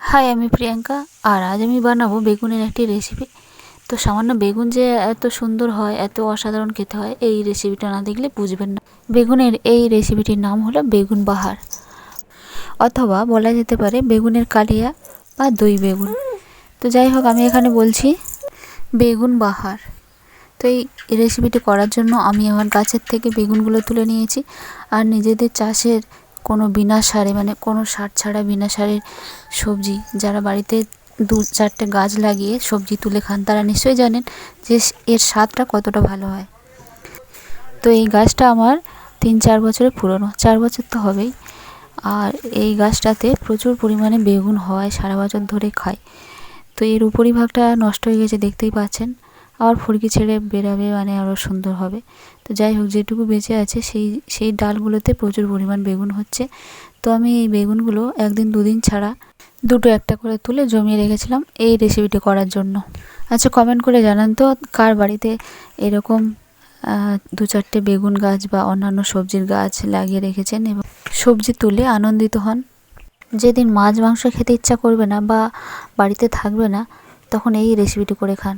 High আমি প্রিয়াঙ্কা। আর আজ আমি বানাবো বেগুনের একটি রেসিপি তো সামান্য বেগুন যে এত সুন্দর হয়, এত অসাধারণ খেতে হয়, এই রেসিপিটা না দেখলে বুঝবেন না। বেগুনের এই রেসিপিটির নাম হলো বেগুন বাহার। অথবা বলা যেতে পারে বেগুনের কালিয়া বা দই বেগুন। তো যাই হোক, আমি এখানে বলছি বেগুন বাহার। তো এই রেসিপিটি করার জন্য আমি আমার গাছের থেকে বেগুনগুলো তুলে নিয়েছি। আর নিজেদের চাষের কোনো বিনা সারে মানে কোনো সার ছাড়া বিনা সারের সবজি, যারা বাড়িতে দু চারটে গাছ লাগিয়ে সবজি তুলে খান, তারা নিশ্চয়ই জানেন যে এর স্বাদটা কতটা ভালো হয়। তো এই গাছটা আমার তিন চার বছরের পুরনো, চার বছর তো হবেই। আর এই গাছটাতে প্রচুর পরিমাণে বেগুন হয়, সারা বছর ধরে খায়। তো এর উপরিভাগটা নষ্ট হয়ে গেছে, দেখতেই পাচ্ছেন। আবার ফুরকি ছেড়ে বেরাবে মানে আরও সুন্দর হবে। তো যাই হোক, যেটুকু বেঁচে আছে, সেই সেই ডালগুলোতে প্রচুর পরিমাণ বেগুন হচ্ছে। তো আমি এই বেগুনগুলো একদিন দুদিন ছাড়া দুটো একটা করে তুলে জমিয়ে রেখেছিলাম এই রেসিপিটি করার জন্য। আচ্ছা কমেন্ট করে জানান তো, কার বাড়িতে এরকম দু চারটে বেগুন গাছ বা অন্যান্য সবজির গাছ লাগিয়ে রেখেছেন এবং সবজি তুলে আনন্দিত হন? যেদিন মাছ, মাংস খেতে ইচ্ছা করবে না বা বাড়িতে থাকবে না, তখন এই রেসিপিটি করে খান।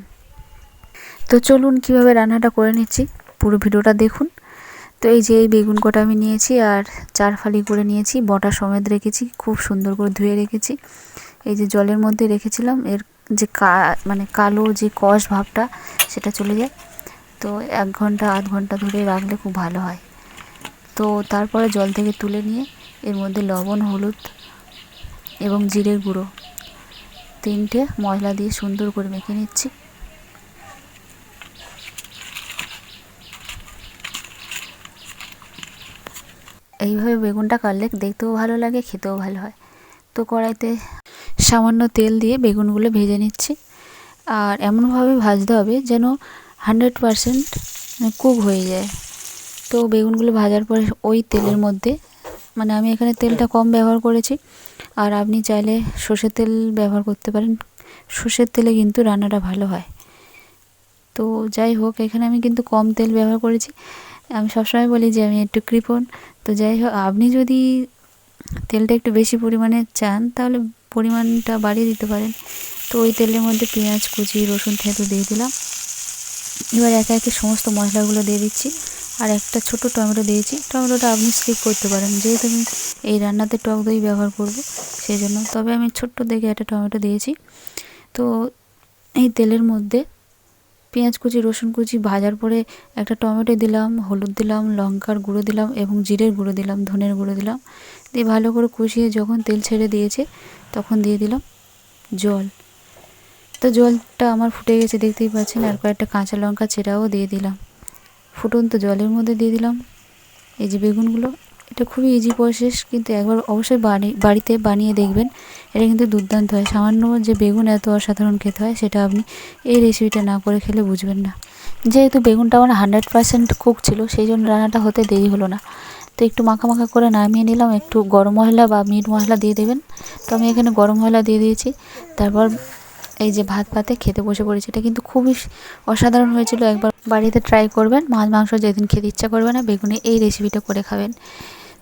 তো চলুন কীভাবে রান্নাটা করে নিচ্ছি, পুরো ভিডিওটা দেখুন। তো এই যে এই বেগুন কটা আমি নিয়েছি আর চার ফালি করে নিয়েছি, বটা সমেত রেখেছি, খুব সুন্দর করে ধুয়ে রেখেছি। এই যে জলের মধ্যে রেখেছিলাম, এর যে কা মানে কালো যে কষ ভাবটা, সেটা চলে যায়। তো এক ঘণ্টা, আধ ঘণ্টা ধরে রাখলে খুব ভালো হয়। তো তারপরে জল থেকে তুলে নিয়ে, এর মধ্যে লবণ, হলুদ এবং জিরের গুঁড়ো তিনটে মশলা দিয়ে সুন্দর করে মেখে নিচ্ছি। এইভাবে বেগুনটা কাটলে দেখতেও ভালো লাগে, খেতেও ভালো হয়। তো কড়াইতে সামান্য তেল দিয়ে বেগুনগুলো ভেজে নিচ্ছি। আর এমনভাবে ভাজতে হবে যেন হান্ড্রেড পারসেন্ট কুক হয়ে যায়। তো বেগুনগুলো ভাজার পরে ওই তেলের মধ্যে মানে আমি এখানে তেলটা কম ব্যবহার করেছি। আর আপনি চাইলে সর্ষের তেল ব্যবহার করতে পারেন। সর্ষের তেলে কিন্তু রান্নাটা ভালো হয়। তো যাই হোক, এখানে আমি কিন্তু কম তেল ব্যবহার করেছি। আমি সবসময় বলি যে আমি একটু কৃপণ। তো যাই হোক, আপনি যদি তেলটা একটু বেশি পরিমাণে চান, তাহলে পরিমাণটা বাড়িয়ে দিতে পারেন। তো ওই তেলের মধ্যে পেঁয়াজ, কুচি, রসুন, থেঁতো দিয়ে দিলাম। এবার একে একে সমস্ত মশলাগুলো দিয়ে দিচ্ছি। আর একটা ছোট টমেটো দিয়েছি। টমেটোটা আপনি স্কিপ করতে পারেন। যেহেতু আমি এই রান্নাতে টক দই ব্যবহার করব সেই জন্য তবে আমি ছোট্ট দেখে একটা টমেটো দিয়েছি। তো এই তেলের মধ্যে পেঁয়াজ কুচি, রসুন কুচি, ভাজার পরে একটা টমেটো দিলাম, হলুদ দিলাম, লঙ্কার গুঁড়ো দিলাম এবং জিরের গুঁড়ো দিলাম, ধনের গুঁড়ো দিলাম। দিয়ে ভালো করে কষিয়ে যখন তেল ছেড়ে দিয়েছে, তখন দিয়ে দিলাম জল। তো জলটা আমার ফুটে গেছে, দেখতেই পাচ্ছেন, আর কয়েকটা কাঁচা লঙ্কা ছেঁড়াও দিয়ে দিলাম। ফুটন্ত জলের মধ্যে দিয়ে দিলাম। এই যে বেগুনগুলো এটা খুবই ইজি প্রসেস কিন্তু একবার অবশ্যই বাড়ি, বাড়িতে বানিয়ে দেখবেন। এটা কিন্তু দুর্দান্ত হয়। সামান্য যে বেগুন এত অসাধারণ খেতে হয়, সেটা আপনি এই রেসিপিটা না করে খেলে বুঝবেন না। যেহেতু বেগুনটা আমার হান্ড্রেড পারসেন্ট কুক ছিল, সেই জন্য রান্নাটা হতে দেরি হলো না। তো একটু মাখা মাখা করে নামিয়ে নিলাম, একটু গরম মশলা বা মিট মশলা দিয়ে দেবেন। তো আমি এখানে গরম মশলা দিয়ে দিয়েছি। তারপর এই যে ভাত পাতে খেতে বসে পড়েছি। এটা কিন্তু খুবই অসাধারণ হয়েছিল। একবার বাড়িতে ট্রাই করবেন, মাছ মাংস যেদিন খেতে ইচ্ছা করবে না, বেগুনে এই রেসিপিটা করে খাবেন।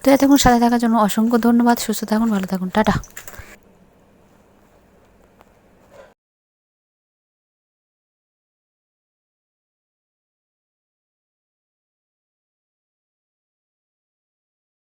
তো এতক্ষণ সাথে থাকার জন্য অসংখ্য ধন্যবাদ সুস্থ থাকুন ভালো থাকুন। টাটা।